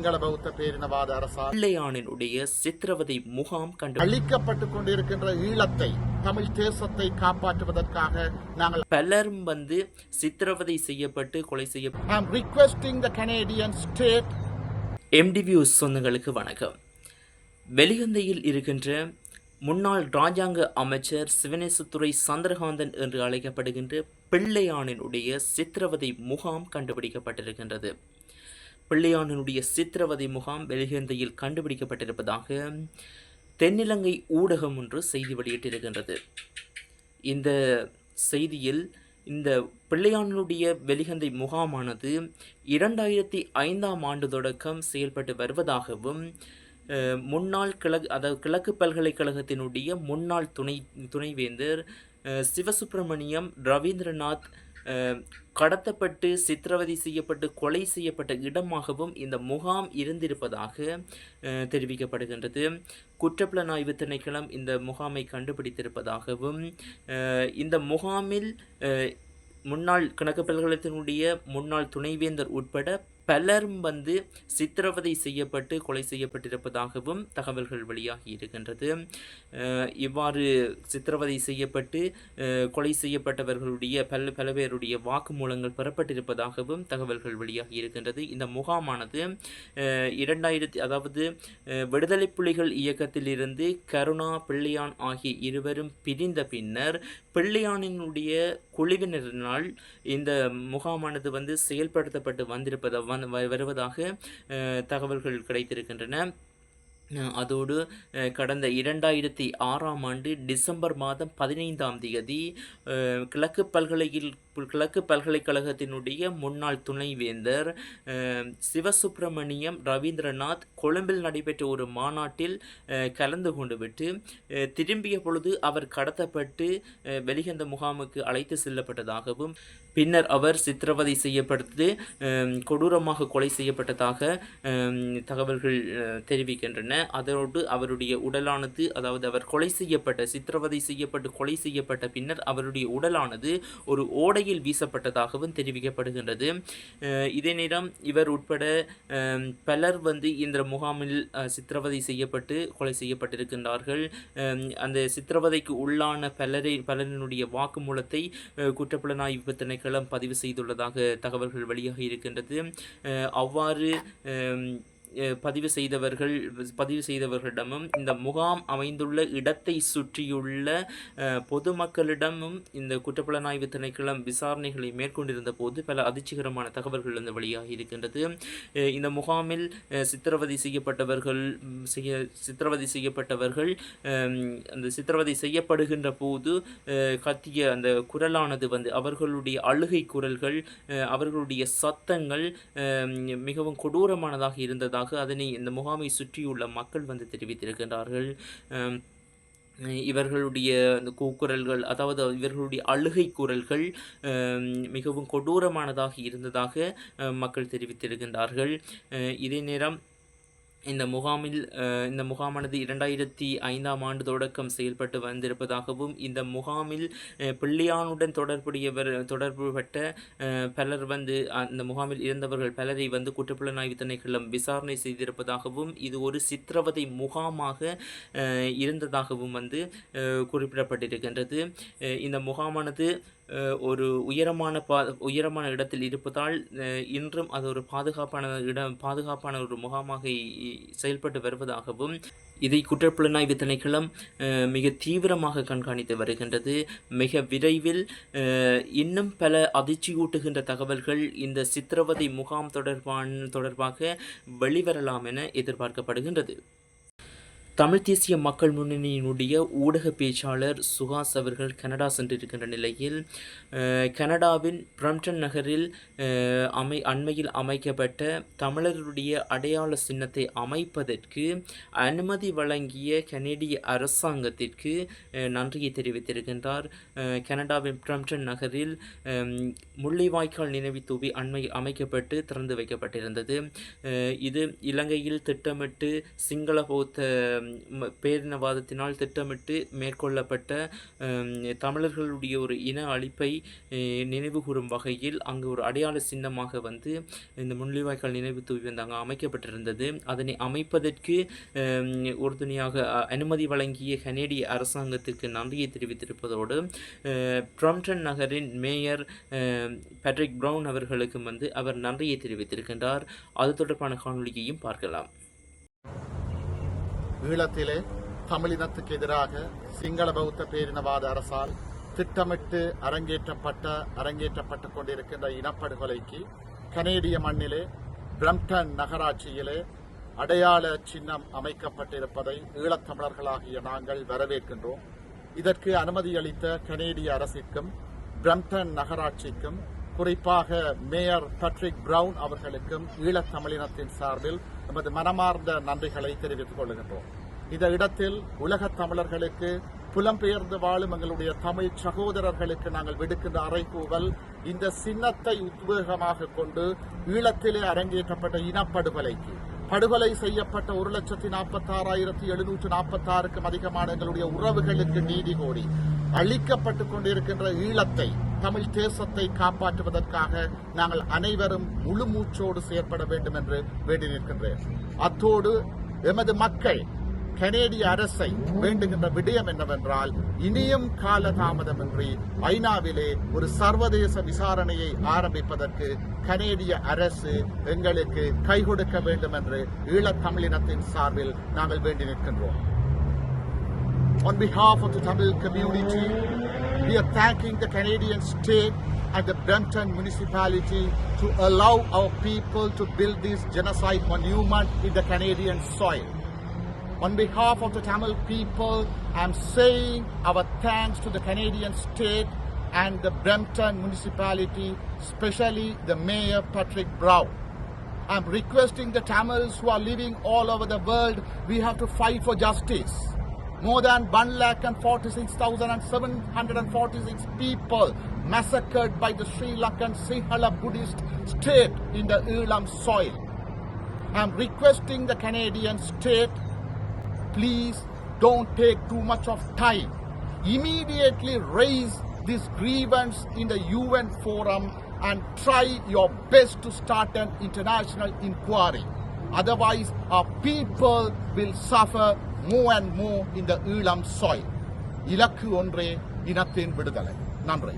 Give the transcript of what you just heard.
சிங்கள பௌத்த பேரினவாத அரசால் பிள்ளையானினுடைய சித்திரவதை முகாம் கண்டு அழிக்கப்பட்டுக் கொண்டிருக்கின்ற ஈழத்தை தமிழ் தேசத்தை காப்பாற்றுவதற்காக நாங்கள் பலரும் வந்து சித்திரவதை செய்யப்பட்டு கொலை செய்ய I am requesting the Canadian state எம்டிவியூ சொந்தங்களுக்கு வணக்கம். வெளிகந்தையில் இருக்கின்ற முன்னாள் ராஜாங்க அமைச்சர் சிவனேசத்துறை சந்திரகாந்தன் என்று அழைக்கப்படுகின்ற பிள்ளையானினுடைய சித்திரவதை முகாம் கண்டுபிடிக்கப்பட்டிருக்கின்றது. பிள்ளையானினுடைய சித்திரவதை முகாம் வெளிகந்தையில் கண்டுபிடிக்கப்பட்டிருப்பதாக தென்னிலங்கை ஊடகம் ஒன்று செய்தி வெளியிட்டிருக்கின்றது. இந்த செய்தியில் இந்த பிள்ளையானுடைய வெளிகந்தை முகாமானது இரண்டாயிரத்தி ஐந்தாம் ஆண்டு தொடக்கம் செயல்பட்டு வருவதாகவும் முன்னாள் கிழக்கு அதாவது கிழக்கு பல்கலைக்கழகத்தினுடைய முன்னாள் துணை துணைவேந்தர் சிவசுப்பிரமணியம் ரவீந்திரநாத் கடத்தப்பட்டு சித்திரவதை செய்யப்பட்டு கொலை செய்யப்பட்ட இடமாகவும் இந்த முகாம் இருந்திருப்பதாக தெரிவிக்கப்படுகின்றது. குற்றப்புலனாய்வு திணைக்களம் இந்த முகாமை கண்டுபிடித்திருப்பதாகவும் இந்த முகாமில் முன்னாள் கணக்கு பல்கலைக்கழகத்தினுடைய முன்னாள் துணைவேந்தர் உட்பட பலரும் வந்து சித்திரவதை செய்யப்பட்டு கொலை செய்யப்பட்டிருப்பதாகவும் தகவல்கள் வெளியாகி இருக்கின்றது. இவ்வாறு சித்திரவதை செய்யப்பட்டு கொலை செய்யப்பட்டவர்களுடைய பல பல பேருடைய வாக்குமூலங்கள் பெறப்பட்டிருப்பதாகவும் தகவல்கள் வெளியாகி இருக்கின்றது. இந்த முகாமானது இரண்டாயிரத்தி அதாவது விடுதலை புலிகள் இயக்கத்திலிருந்து கருணா பிள்ளையான் ஆகிய இருவரும் பிரிந்த பின்னர் பிள்ளையானினுடைய குழுவினரினால் இந்த முகாமானது வந்து செயல்படுத்தப்பட்டு வந்திருப்பதாக வந்து வ- வருவதாக தகவல்கள் கிடைத்திருக்கின்றன. அதோடு கடந்த இரண்டாயிரத்தி ஆறாம் ஆண்டு டிசம்பர் மாதம் பதினைந்தாம் தேதி கிழக்கு பல்கலையில் கிழக்கு பல்கலைக்கழகத்தினுடைய முன்னாள் துணைவேந்தர் சிவசுப்பிரமணியம் ரவீந்திரநாத் கொழும்பில் நடைபெற்ற ஒரு மாநாட்டில் கலந்து கொண்டு விட்டு திரும்பிய பொழுது அவர் கடத்தப்பட்டு வெளிகந்த முகாமுக்கு அழைத்து செல்லப்பட்டதாகவும் பின்னர் அவர் சித்திரவதை செய்யப்பட்டு கொடூரமாக கொலை செய்யப்பட்டதாக தகவல்கள் தெரிவிக்கின்றன. அதோடு அவருடைய உடலானது அதாவது அவர் கொலை செய்யப்பட்ட சித்திரவதை செய்யப்பட்டு கொலை செய்யப்பட்ட பின்னர் அவருடைய உடலானது ஒரு ஓடையில் வீசப்பட்டதாகவும் தெரிவிக்கப்படுகின்றது. இதே நேரம் இவர் உட்பட பலர் வந்து இந்த முகாமில் சித்திரவதை செய்யப்பட்டு கொலை செய்யப்பட்டிருக்கின்றார்கள். அந்த சித்திரவதைக்கு உள்ளான பலரை பலரினுடைய வாக்குமூலத்தை குற்றப்புலனாய்வு திணைக்களம் பதிவு செய்துள்ளதாக தகவல்கள் வெளியாகி இருக்கின்றது. அவ்வாறு பதிவு செய்தவர்கள் பதிவு செய்தவர்களிடமும் இந்த முகாம் அமைந்துள்ள இடத்தை சுற்றியுள்ள பொதுமக்களிடமும் இந்த குற்றப்புலனாய்வு திணைக்களம் விசாரணைகளை மேற்கொண்டிருந்த போது பல அதிர்ச்சிகரமான தகவல்கள் வந்து வெளியாகி இருக்கின்றது. இந்த முகாமில் சித்திரவதை செய்யப்பட்டவர்கள் செய்ய சித்திரவதை செய்யப்பட்டவர்கள் அந்த சித்திரவதை செய்யப்படுகின்ற போது கத்திய அந்த குரலானது வந்து அவர்களுடைய அழுகை குரல்கள் அவர்களுடைய சத்தங்கள் மிகவும் கொடூரமானதாக இருந்ததாக அதனை இந்த முகாமை சுற்றியுள்ள மக்கள் வந்து தெரிவித்திருக்கின்றார்கள். இவர்களுடைய அந்த கூக்குரல்கள் அதாவது இவர்களுடைய அழுகை குரல்கள் மிகவும் கொடூரமானதாக இருந்ததாக மக்கள் தெரிவித்திருக்கின்றார்கள். இதே நேரம் இந்த முகாமில் இந்த முகாமானது இரண்டாயிரத்தி ஐந்தாம் ஆண்டு தொடக்கம் செயல்பட்டு வந்திருப்பதாகவும் இந்த முகாமில் பிள்ளையானுடன் தொடர்புடையவர் தொடர்புபட்ட பலர் வந்து அந்த முகாமில் இருந்தவர்கள் பலரை வந்து குற்றப்புலனாய்வு திணைக்களம் விசாரணை செய்திருப்பதாகவும் இது ஒரு சித்திரவதை முகாமாக இருந்ததாகவும் வந்து குறிப்பிடப்பட்டிருக்கின்றது. இந்த முகாமானது ஒரு உயரமான பா உயரமான இடத்தில் இருப்பதால் இன்றும் அது ஒரு பாதுகாப்பான இடம் பாதுகாப்பான ஒரு முகாமாக இ- செயல்பட்டு வருவதாகவும் இதை குற்றப்புலனாய்வு திணைக்களம் மிக தீவிரமாக கண்காணித்து வருகின்றது. மிக விரைவில் இன்னும் பல அதிர்ச்சியூட்டுகின்ற தகவல்கள் இந்த சித்திரவதை முகாம் தொடர்பான தொடர்பாக வெளிவரலாம் என எதிர்பார்க்கப்படுகின்றது. தமிழ் தேசிய மக்கள் முன்னணியினுடைய ஊடக பேச்சாளர் சுஹாஸ் அவர்கள் கனடா சென்றிருக்கின்ற நிலையில் கனடாவின் பிரம்டன் நகரில் அமை அண்மையில் அமைக்கப்பட்ட தமிழர்களுடைய அடையாள சின்னத்தை அமைப்பதற்கு அனுமதி வழங்கிய கனேடிய அரசாங்கத்திற்கு நன்றியை தெரிவித்திருக்கின்றார். கனடாவின் பிரம்டன் நகரில் முள்ளிவாய்க்கால் நினைவு தூவி அண்மையில் அமைக்கப்பட்டு திறந்து வைக்கப்பட்டிருந்தது. இது இலங்கையில் திட்டமிட்டு சிங்கள பௌத்த பேரினவாதத்தினால் திட்டமிட்டு மேற்கொள்ளப்பட்ட தமிழர்களுடைய ஒரு இன அழிப்பை நினைவுகூறும் நினைவுகூரும் வகையில் அங்கு ஒரு அடையாள சின்னமாக வந்து இந்த முள்ளிவாய்க்கால் நினைவு தூவி வந்து அங்கே அமைக்கப்பட்டிருந்தது. அதனை அமைப்பதற்கு உறுதுணையாக அனுமதி வழங்கிய கனேடிய அரசாங்கத்திற்கு நன்றியை தெரிவித்திருப்பதோடு ப்ரம்டன் நகரின் மேயர் பேட்ரிக் ப்ரவுன் அவர்களுக்கும் வந்து அவர் நன்றியை தெரிவித்திருக்கின்றார். அது தொடர்பான காணொளியையும் பார்க்கலாம். ஈழத்திலே தமிழினத்துக்கு எதிராக சிங்கள பௌத்த பேரினவாத அரசால் திட்டமிட்டு அரங்கேற்றப்பட்ட அரங்கேற்றப்பட்டுக் கொண்டிருக்கின்ற இனப்படுகொலைக்கு கனேடிய மண்ணிலே பிரம்டன் நகராட்சியிலே அடையாள சின்னம் அமைக்கப்பட்டிருப்பதை ஈழத்தமிழர்களாகிய நாங்கள் வரவேற்கின்றோம். இதற்கு அனுமதி அளித்த கனேடிய அரசிற்கும் பிரம்டன் நகராட்சிக்கும் குறிப்பாக மேயர் பட்ரிக் பிரவுன் அவர்களுக்கும் ஈழத்தமிழினத்தின் சார்பில் நமது மனமார்ந்த நன்றிகளை தெரிவித்துக் கொள்கின்றோம். இந்த இடத்தில் உலகத் தமிழர்களுக்கு புலம்பெயர்ந்து வாழும் எங்களுடைய தமிழ் சகோதரர்களுக்கு நாங்கள் விடுக்கின்ற அறைகூவல் இந்த சின்னத்தை உத்வேகமாக கொண்டு ஈழத்திலே அரங்கேற்றப்பட்ட இனப்படுகொலைக்கு படுகொலை செய்யப்பட்ட ஒரு லட்சத்தி நாற்பத்தாறாயிரத்தி எழுநூற்று நாற்பத்தாறுக்கும் அதிகமான எங்களுடைய உறவுகளுக்கு நீதி கோரி அழிக்கப்பட்டுக் கொண்டிருக்கின்ற ஈழத்தை தமிழ் தேசத்தை காப்பாற்றுவதற்காக நாங்கள் அனைவரும் முழு மூச்சோடு செயற்பட வேண்டும் என்று வேண்டி நிற்கின்றேன் அத்தோடு எமது மக்கள் கனேடிய அரசை வேண்டுகின்ற விடயம் என்னவென்றால் இனியும் காலதாமதமின்றி ஐநாவிலே ஒரு சர்வதேச விசாரணையை ஆரம்பிப்பதற்கு கனேடிய அரசு எங்களுக்கு கை கொடுக்க வேண்டும் என்று ஈழத்தமிழினத்தின் சார்பில் நாங்கள் வேண்டி நிற்கின்றோம் On behalf of the Tamil community, we are thanking the Canadian state and the Brampton municipality to allow our people to build this genocide monument in the Canadian soil. On behalf of the Tamil people, I'm saying our thanks to the Canadian state and the Brampton municipality, especially the Mayor Patrick Brown. I'm requesting the Tamils who are living all over the world, we have to fight for justice. More than 1 lakh and 46,746 people massacred by the Sri Lankan Sinhala Buddhist state in the Elam soil. I'm requesting the Canadian state, please don't take too much of time. Immediately raise this grievance in the UN forum and try your best to start an international inquiry. Otherwise, our people will suffer more and more in the Elam soil. இலக்கு ஒன்றே இனத்தின் விடுதலை நன்றி